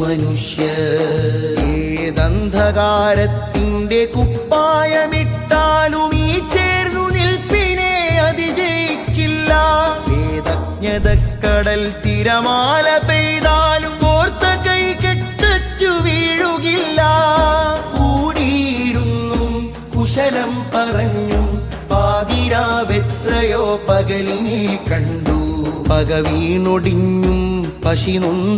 മനുഷ്യ. ഏതന്ധകാരത്തിന്റെ കുപ്പായമിട്ടാലും ഈ ചേർന്നു നിൽപ്പിനെ അതിജയിക്കില്ല. വേദജ്ഞതക്കടൽ തിരമാല പെയ്താലും കോർത്ത കൈ കെട്ടച്ചു വീഴുകില്ല. കൂടിയിരുന്നും കുശലം പറഞ്ഞും പാതിരാവെത്രയോ പകലിനെ കണ്ടു. പക വീണൊടിഞ്ഞും പശി നൊന്തു